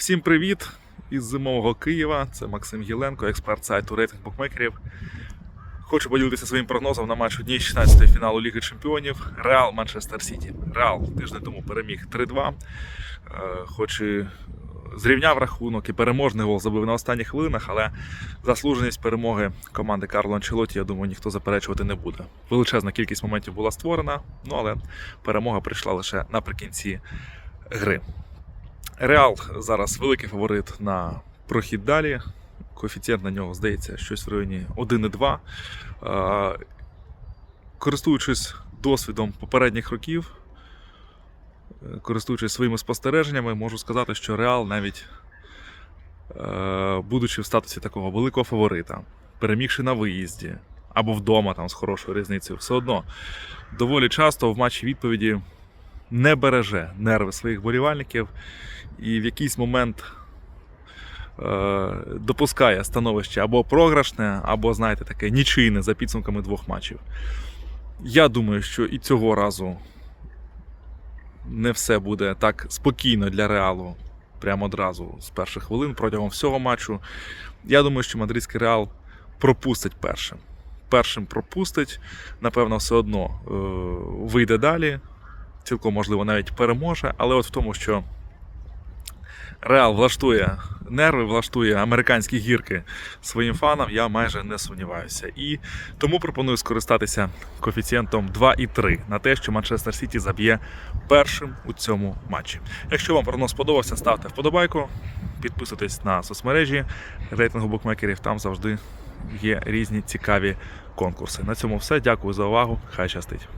Всім привіт із зимового Києва. Це Максим Єленко, експерт сайту рейтинг букмекерів. Хочу поділитися своїм прогнозом на матч однієї 16 фіналу Ліги Чемпіонів Реал Манчестер Сіті. Реал тиждень тому переміг 3-2. Е, Хоч і зрівняв рахунок і переможний гол забив на останніх хвилинах, але заслуженість перемоги команди Карло Анчелоті, я думаю, ніхто заперечувати не буде. Величезна кількість моментів була створена, ну але перемога прийшла лише наприкінці гри. Реал зараз великий фаворит на прохід далі. Коефіцієнт на нього здається щось в районі 1,2. Е, Користуючись досвідом попередніх років, е, користуючись своїми спостереженнями, можу сказати, що Реал навіть е, будучи в статусі такого великого фаворита, перемігши на виїзді або вдома там з хорошою різницею, все одно доволі часто в матчі відповіді не береже нерви своїх болівальників і в якийсь момент е, допускає становище або програшне, або, знаєте, таке нічийне за підсумками двох матчів. Я думаю, що і цього разу не все буде так спокійно для реалу прямо одразу з перших хвилин протягом всього матчу. Я думаю, що мадридський реал пропустить першим. Першим пропустить, напевно, все одно е, вийде далі, цілком можливо навіть переможе, але от в тому, що Реал влаштує нерви, влаштує американські гірки своїм фанам, я майже не сумніваюся. І тому пропоную скористатися коефіцієнтом 2,3 на те, що Манчестер Сіті заб'є першим у цьому матчі. Якщо вам прогноз сподобався, ставте вподобайку, підписуйтесь на соцмережі рейтингу букмекерів. Там завжди є різні цікаві конкурси. На цьому все. Дякую за увагу. Хай щастить.